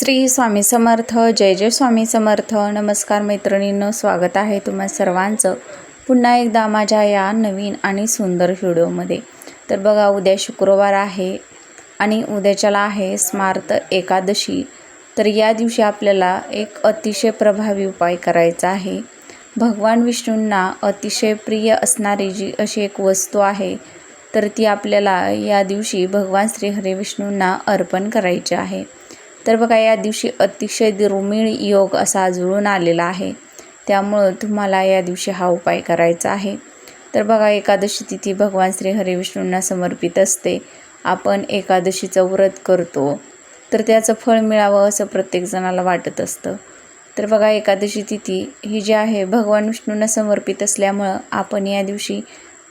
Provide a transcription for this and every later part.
श्री स्वामी समर्थ जय जय स्वामी समर्थ. नमस्कार मैत्रिणींनो स्वागत आहे तुम्हा सर्वांचं पुन्हा एकदा माझ्या या नवीन आणि सुंदर व्हिडिओमध्ये. तर बघा उद्या शुक्रवार आहे आणि उद्याच्याला आहे स्मार्त एकादशी. तर या दिवशी आपल्याला एक अतिशय प्रभावी उपाय करायचा आहे. भगवान विष्णूंना अतिशय प्रिय असणारी जी अशी एक वस्तू आहे तर ती आपल्याला या दिवशी भगवान श्री हरिविष्णूंना अर्पण करायची आहे. तर बघा या दिवशी अतिशय दुर्मिळ योग असा जुळून आलेला आहे. त्यामुळं तुम्हाला या दिवशी हा उपाय करायचा आहे. तर बघा एकादशी तिथी भगवान श्री हरिविष्णूंना समर्पित असते. आपण एकादशीचं व्रत करतो. तर त्याचं फळ मिळावं असं प्रत्येकजणाला वाटत असतं. तर बघा एकादशी तिथी ही जी आहे भगवान विष्णूंना समर्पित असल्यामुळं आपण या दिवशी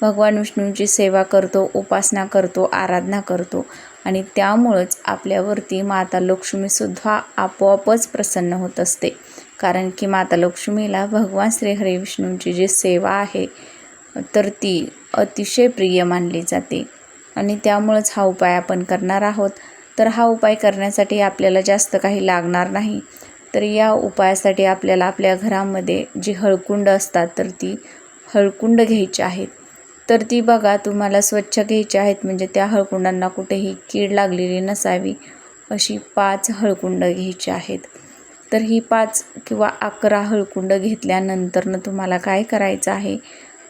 भगवान विष्णूंची सेवा करतो उपासना करतो आराधना करतो. आणि त्यामुळंच आपल्यावरती माता लक्ष्मीसुद्धा आपोआपच प्रसन्न होत असते. कारण की माता लक्ष्मीला भगवान श्री हरी विष्णूंची जी सेवा आहे तर ती अतिशय प्रिय मानली जाते. आणि त्यामुळंच हा उपाय आपण करणार आहोत. तर हा उपाय करण्यासाठी आपल्याला जास्त काही लागणार नाही. तर या उपायासाठी आपल्याला आपल्या घरामध्ये जी हळकुंड असतात तर ती हळकुंड घ्यायची आहेत. तर ती बघा तुम्हाला स्वच्छ घ्यायची आहेत. म्हणजे त्या हळकुंडांना कुठेही कीड लागलेली नसावी अशी पाच हळकुंड घ्यायची आहेत. तर ही पाच किंवा अकरा हळकुंड घेतल्यानंतरनं तुम्हाला काय करायचं आहे?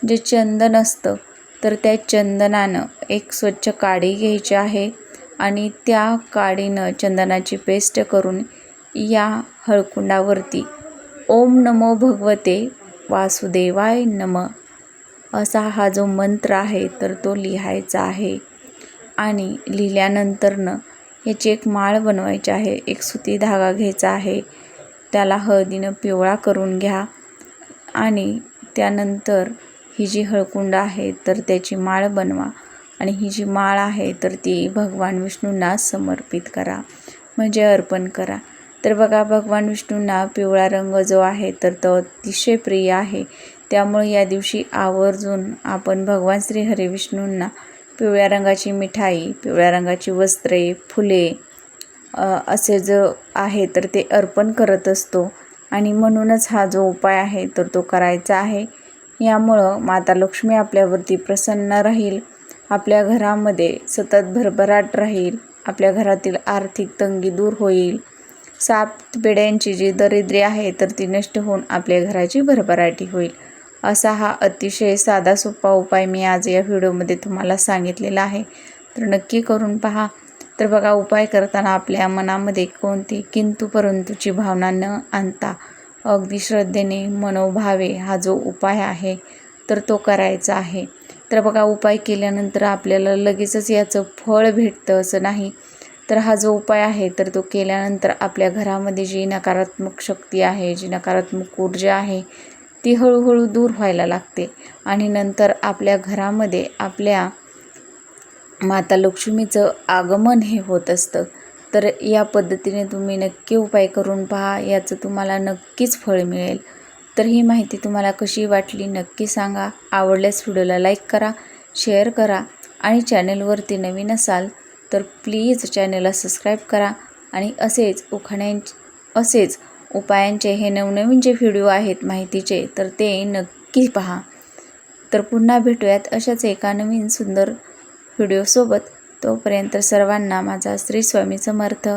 जे चंदन असतं तर त्या चंदनानं एक स्वच्छ काडी घ्यायची आहे आणि त्या काडीनं चंदनाची पेस्ट करून या हळकुंडावरती ओम नमो भगवते वासुदेवाय नम. असा हा जो मंत्र आहे तर तो लिहायचा आहे. आणि लिहिल्यानंतरनं याची एक माळ बनवायची आहे एक सुती धागा घ्यायचा आहे. त्याला हळदीनं पिवळा करून घ्या. आणि त्यानंतर ही जी हळकुंड आहे तर त्याची माळ बनवा. आणि ही जी माळ आहे तर ती भगवान विष्णूंना समर्पित करा. म्हणजे अर्पण करा. तर बघा भगवान विष्णूंना पिवळा रंग जो आहे तर तो अतिशय प्रिय आहे. त्यामुळे या दिवशी आवर्जून आपण भगवान श्री हरिविष्णूंना पिवळ्या रंगाची मिठाई पिवळ्या रंगाची वस्त्रे फुले असे जो आहे तर ते अर्पण करत असतो. आणि म्हणूनच हा जो उपाय आहे तर तो करायचा आहे. यामुळं माता लक्ष्मी आपल्यावरती प्रसन्न राहील. आपल्या घरामध्ये सतत भरभराट राहील. आपल्या घरातील आर्थिक तंगी दूर होईल. सात पिढ्यांची जी दरिद्री आहे तर ती नष्ट होऊन आपल्या घराची भरभराटी होईल. असा हा अतिशय साधा सोपा उपाय मी आज या व्हिडिओमध्ये तुम्हाला सांगितलेला आहे. तर नक्की करून पहा. तर बघा उपाय करताना आपल्या मनामध्ये कोणती किंतु परंतुची भावना न आणता अगदी श्रद्धेने मनोभावे हा जो उपाय आहे तर तो करायचा आहे. तर बघा उपाय केल्यानंतर आपल्याला लगेचच याचं फळ भेटतं असं नाही. तर हा जो उपाय आहे तर तो केल्यानंतर आपल्या घरामध्ये जी नकारात्मक शक्ती आहे जी नकारात्मक ऊर्जा आहे ती हळूहळू दूर व्हायला लागते. आणि नंतर आपल्या घरामध्ये आपल्या माता लक्ष्मीचं आगमन हे होत असतं. तर या पद्धतीने तुम्ही नक्की उपाय करून पहा याचं तुम्हाला नक्कीच फळ मिळेल. तर ही माहिती तुम्हाला कशी वाटली नक्की सांगा. आवडल्यास व्हिडिओला लाईक करा शेअर करा आणि चॅनेलवरती नवीन असाल तर प्लीज चॅनेलला सबस्क्राईब करा. आणि असेच उखाण्यां असेच उपायांचे हे नवनवीन जे व्हिडिओ आहेत माहितीचे तर ते नक्की पहा. तर पुन्हा भेटूयात अशाच एका नवीन सुंदर व्हिडिओसोबत तोपर्यंत सर्वांना माझा श्री स्वामी समर्थ.